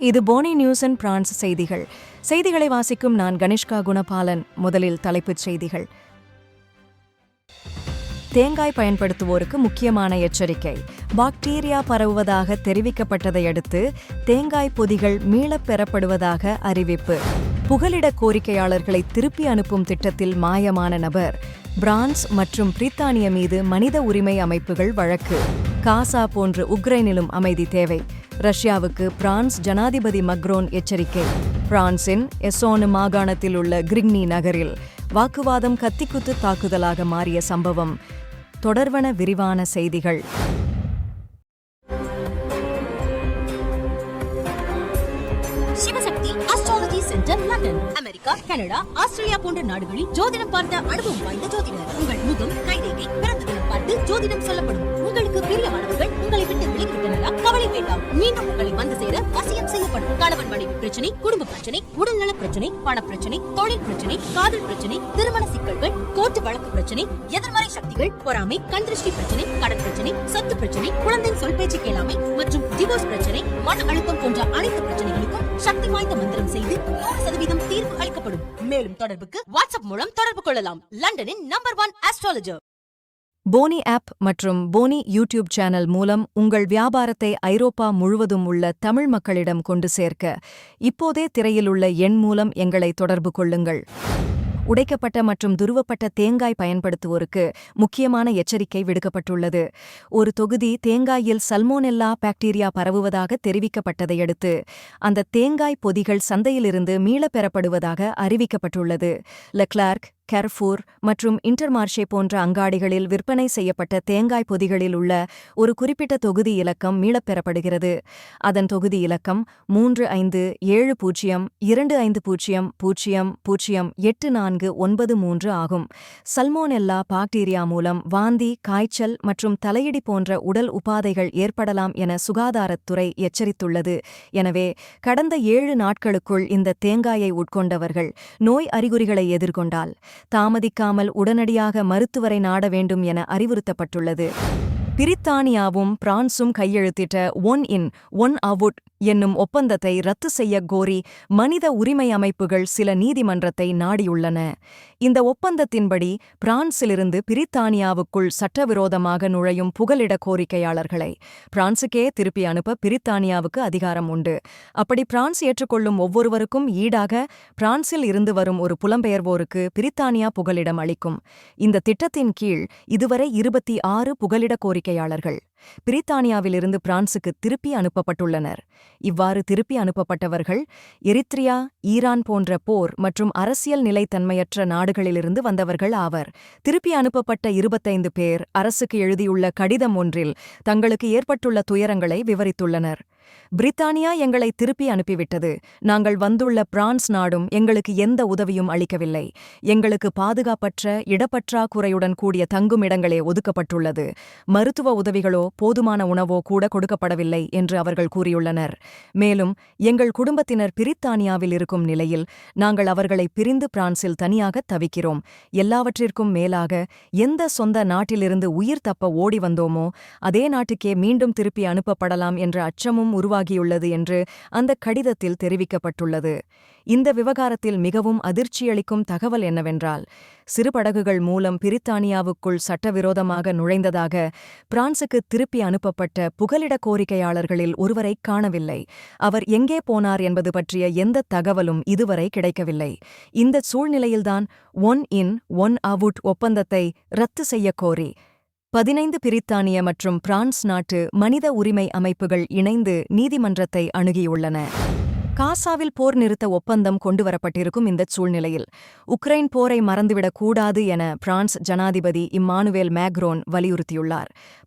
இது Fani news and France செய்திகள். செய்திகளை வாசிக்கும் நான் கணிஷ்கா குணபாலன். முதலில் தலைப்புச் செய்திகள். தேங்காய் பயன்படுத்துவோருக்கு முக்கியமான எச்சரிக்கை. பாக்டீரியா பரவுவதாக தெரிவிக்கப்பட்டதை அடுத்து தேங்காய் பொதிகள் மீளப் பெறப்படுவதாக அறிவிப்பு. புகலிட கோரிக்கையாளர்களை திருப்பி அனுப்பும் திட்டத்தில் மாயமான நபர். பிரான்ஸ் மற்றும் பிரித்தானிய மீது மனித உரிமை அமைப்புகள் வழக்கு. காசா போன்று உக்ரைனிலும் அமைதி தேவை. ரஷ்யாவுக்கு பிரான்ஸ் ஜனாதிபதி மக்ரோன் எச்சரிக்கை. பிரான்சின் எசோனு மாகாணத்தில் உள்ள கிரிக்னி நகரில் வாக்குவாதம் கத்திக்குத்து தாக்குதலாக மாறிய சம்பவம். தொடர்வன விரிவான செய்திகள். அமெரிக்கா கனடா ஆஸ்திரேலியா போன்ற நாடுகளில் ஜோதிடம் பார்த்த அனுபவம் வாய்ந்த ஜோதிடர். உங்கள் முகம் கைரேகை பிறந்த தினம் ஜோதிடம் சொல்லப்படும். உங்களுக்கு பிரியமானவர்கள் உங்களை விட்டு விலகிவிட்டனரா கவலை வேண்டாம். மீண்டும் உங்களை வந்து சேர வசியம் செய்யப்படும். கணவன் மனைவி பிரச்சனை குடும்ப பிரச்சனை உடல்நல பிரச்சனை பண பிரச்சனை தொழில் பிரச்சனை காதல் பிரச்சனை திருமண சிக்கல்கள் கோர்ட்டு வழக்கு பிரச்சனை எதிர்மறை சக்திகள் பொறாமை கண் திருஷ்டி பிரச்சனை கடன் பிரச்சனை சொத்து பிரச்சனை குழந்தை சொல் பேச்சு கேளாமை மற்றும் டிவோர்ஸ் பிரச்சனை மன அழுத்தம் போன்ற அனைத்து பிரச்சனைகளுக்கும் சக்தி வாய்ந்த மந்திரம் செய்து நூறு சதவீதம் தீர்வு அளிக்கப்படும். மேலும் தொடர்புக்கு வாட்ஸ்அப் மூலம் தொடர்பு கொள்ளலாம். லண்டனின் number one astrologer Poni app மற்றும் போனி யூடியூப் சேனல் மூலம் உங்கள் வியாபாரத்தை ஐரோப்பா முழுவதும் உள்ள தமிழ் மக்களிடம் கொண்டு சேர்க்க இப்போதே திரையில் உள்ள எண் மூலம் எங்களை தொடர்பு கொள்ளுங்கள். உடைக்கப்பட்ட மற்றும் துருவப்பட்ட தேங்காய் பயன்படுத்துவோருக்கு முக்கியமான எச்சரிக்கை விடுக்கப்பட்டுள்ளது. ஒரு தொகுதி தேங்காயில் சல்மோனெல்லா பாக்டீரியா பரவுவதாக தெரிவிக்கப்பட்டதையடுத்து அந்த தேங்காய் பொதிகள் சந்தையிலிருந்து மீளப் பெறப்படுவதாக அறிவிக்கப்பட்டுள்ளது. லெக்லார்க் கெர்ஃபூர் மற்றும் இன்டர்மார்ஷே போன்ற அங்காடிகளில் விற்பனை செய்யப்பட்ட தேங்காய் பொதிகளில் உள்ள ஒரு குறிப்பிட்ட தொகுதி இலக்கம் மீளப் பெறப்படுகிறது அதன் தொகுதி இலக்கம் மூன்று ஐந்து ஏழு பூஜ்ஜியம் இரண்டு ஐந்து பூஜ்ஜியம் பூஜ்ஜியம் பூஜ்ஜியம் எட்டு நான்கு ஒன்பது மூன்று ஆகும். சல்மோனெல்லா பாக்டீரியா மூலம் வாந்தி காய்ச்சல் மற்றும் தலையிடி போன்ற உடல் உபாதைகள் ஏற்படலாம் என சுகாதாரத்துறை எச்சரித்துள்ளது. எனவே கடந்த ஏழு நாட்களுக்குள் இந்த தேங்காயை உட்கொண்டவர்கள் நோய் அறிகுறிகளை எதிர்கொண்டால் தாமதிக்காமல் உடனடியாக மருத்துவரை நாட வேண்டும் என அறிவுறுத்தப்பட்டுள்ளது. பிரித்தானியாவும் பிரான்சும் கையெழுத்திட்ட ஒன் இன் ஒன் அவுட் என்னும் ஒப்பந்தத்தை ரத்து செய்ய கோரி மனித உரிமை அமைப்புகள் சில நீதிமன்றத்தை நாடியுள்ளன. இந்த ஒப்பந்தத்தின்படி பிரான்சிலிருந்து பிரித்தானியாவுக்குள் சட்டவிரோதமாக நுழையும் புகலிட கோரிக்கையாளர்களை பிரான்சுக்கே திருப்பி அனுப்ப பிரித்தானியாவுக்கு அதிகாரம் உண்டு. அப்படி பிரான்ஸ் ஏற்றுக்கொள்ளும் ஒவ்வொருவருக்கும் ஈடாக பிரான்சில் இருந்து வரும் ஒரு புலம்பெயர்வோருக்கு பிரித்தானியா புகலிடம் அளிக்கும். இந்த திட்டத்தின் கீழ் இதுவரை இருபத்தி ஆறு புகலிட கோரிக்கையாளர்கள் பிரித்தானியாவிலிருந்து பிரான்சுக்கு திருப்பி அனுப்பப்பட்டுள்ளனர். இவ்வாறு திருப்பி அனுப்பப்பட்டவர்கள் எரித்ரியா ஈரான் போன்ற போர் மற்றும் அரசியல் நிலைத்தன்மையற்ற நாடுகளிலிருந்து வந்தவர்கள் ஆவர். திருப்பி அனுப்பப்பட்ட இருபத்தைந்து பேர் அரசுக்கு எழுதியுள்ள கடிதம் ஒன்றில் தங்களுக்கு ஏற்பட்டுள்ள துயரங்களை விவரித்துள்ளனர். பிரித்தானியா எங்களை திருப்பி அனுப்பிவிட்டது. நாங்கள் வந்துள்ள பிரான்ஸ் நாடும் எங்களுக்கு எந்த உதவியும் அளிக்கவில்லை. எங்களுக்கு பாதுகாப்பற்ற இடப்பற்றாக்குறையுடன் கூடிய தங்குமிடங்களே ஒதுக்கப்பட்டுள்ளது. மருத்துவ உதவிகளோ போதுமான உணவோ கூட கொடுக்கப்படவில்லை என்று அவர்கள் கூறியுள்ளனர். மேலும் எங்கள் குடும்பத்தினர் பிரித்தானியாவில் இருக்கும் நிலையில் நாங்கள் அவர்களை பிரிந்து பிரான்சில் தனியாக தவிக்கிறோம். எல்லாவற்றிற்கும் மேலாக எந்த சொந்த நாட்டிலிருந்து உயிர் தப்ப ஓடி வந்தோமோ அதே நாட்டுக்கே மீண்டும் திருப்பி அனுப்பப்படலாம் என்ற அச்சமும் உருவாகியுள்ளது என்று அந்த கடிதத்தில் தெரிவிக்கப்பட்டுள்ளது. இந்த விவகாரத்தில் மிகவும் அதிர்ச்சியளிக்கும் தகவல் என்னவென்றால் சிறு படகுகள் மூலம் பிரித்தானியாவுக்குள் சட்டவிரோதமாக நுழைந்ததாக பிரான்சுக்கு திருப்பி அனுப்பப்பட்ட புகலிட கோரிக்கையாளர்களில் ஒருவரை காணவில்லை. அவர் எங்கே போனார் என்பது பற்றிய எந்த தகவலும் இதுவரை கிடைக்கவில்லை. இந்த சூழ்நிலையில்தான் ஒன் இன் ஒன் அவுட் ஒப்பந்தத்தை ரத்து செய்யக் கோரி பதினைந்து பிரித்தானிய மற்றும் பிரான்ஸ் நாட்டு மனித உரிமை அமைப்புகள் இணைந்து நீதிமன்றத்தை அணுகியுள்ளன. காசாவில் போர் நிறுத்த ஒப்பந்தம் கொண்டுவரப்பட்டிருக்கும் இந்த சூழ்நிலையில் உக்ரைன் போரை மறந்துவிடக் கூடாது என பிரான்ஸ் ஜனாதிபதி இம்மானுவேல் மேக்ரோன் வலியுறுத்தியுள்ளார்.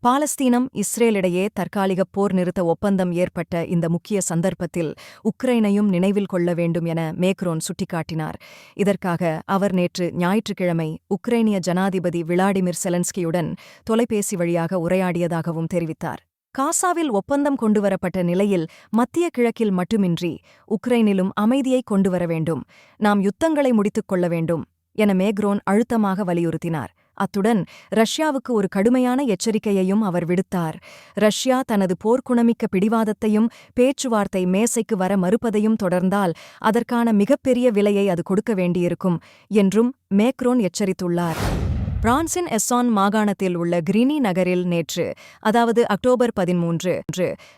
பாலஸ்தீனம் இஸ்ரேலிடையே தற்காலிக போர் நிறுத்த ஒப்பந்தம் ஏற்பட்ட இந்த முக்கிய சந்தர்ப்பத்தில் உக்ரைனையும் நினைவில் கொள்ள வேண்டும் என மேக்ரோன் சுட்டிக்காட்டினார். இதற்காக அவர் நேற்று ஞாயிற்றுக்கிழமை உக்ரைனிய ஜனாதிபதி விளாடிமிர் செலன்ஸ்கியுடன் தொலைபேசி வழியாக உரையாடியதாகவும் தெரிவித்தார். காசாவில் ஒப்பந்தம் கொண்டுவரப்பட்ட நிலையில் மத்திய கிழக்கில் மட்டுமின்றி உக்ரைனிலும் அமைதியை கொண்டுவர வேண்டும். நாம் யுத்தங்களை முடித்துக் கொள்ள வேண்டும் என மேக்ரோன் அழுத்தமாக வலியுறுத்தினார். அத்துடன் ரஷ்யாவுக்கு ஒரு கடுமையான எச்சரிக்கையையும் அவர் விடுத்தார். ரஷ்யா தனது போர்க்குணமிக்க பிடிவாதத்தையும் பேச்சுவார்த்தை மேசைக்கு வர மறுப்பதையும் தொடர்ந்தால் அதற்கான மிகப்பெரிய விலையை அது கொடுக்க வேண்டியிருக்கும் என்றும் மேக்ரோன் எச்சரித்துள்ளார். பிரான்சின் எஸ்ஸான் மாகாணத்தில் உள்ள கிரினி நகரில் நேற்று அதாவது அக்டோபர் பதிமூன்று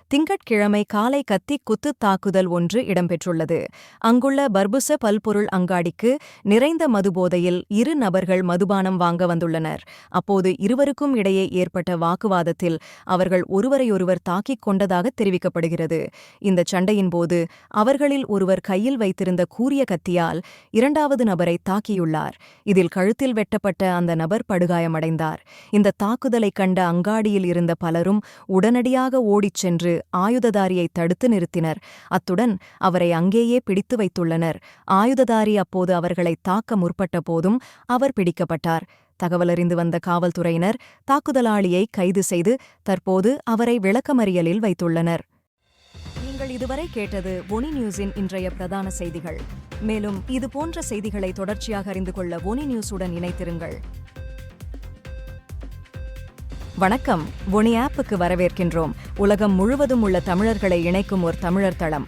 திங்கட்கிழமை காலை கத்தி குத்து தாக்குதல் ஒன்று இடம்பெற்றுள்ளது. அங்குள்ள பர்புச பல்பொருள் அங்காடிக்கு நிறைந்த மதுபோதையில் இரு நபர்கள் மதுபானம் வாங்க வந்துள்ளனர். அப்போது இருவருக்கும் இடையே ஏற்பட்ட வாக்குவாதத்தில் அவர்கள் ஒருவரையொருவர் தாக்கிக் கொண்டதாக தெரிவிக்கப்படுகிறது. இந்த சண்டையின் போது அவர்களில் ஒருவர் கையில் வைத்திருந்த கூரிய கத்தியால் இரண்டாவது நபரை தாக்கியுள்ளார். இதில் கழுத்தில் வெட்டப்பட்ட அந்த நபர் படுகாயமடைந்தார். இந்த தாக்குதலை கண்ட அங்காடியில் இருந்த பலரும் உடனடியாக ஓடிச் சென்று ஆயுததாரியை தடுத்து நிறுத்தினர். அத்துடன் அவரை அங்கேயே பிடித்து வைத்துள்ளனர். ஆயுததாரி அப்போது அவர்களை தாக்க முற்பட்ட போதும் அவர் பிடிக்கப்பட்டார். தகவலறிந்து வந்த காவல்துறையினர் தாக்குதலாளியை கைது செய்து தற்போது அவரை விளக்கமறியலில் வைத்துள்ளனர். நீங்கள் இதுவரை கேட்டது ஒனி நியூஸின் இன்றைய பிரதான செய்திகள். மேலும் இது போன்ற செய்திகளை தொடர்ச்சியாக அறிந்து கொள்ள ஒனி நியூஸுடன் இணைத்திருங்கள் வணக்கம். ஒனி ஆப்புக்கு வரவேற்கின்றோம். உலகம் முழுவதும் உள்ள தமிழர்களை இணைக்கும் ஒரு தமிழர் தளம்.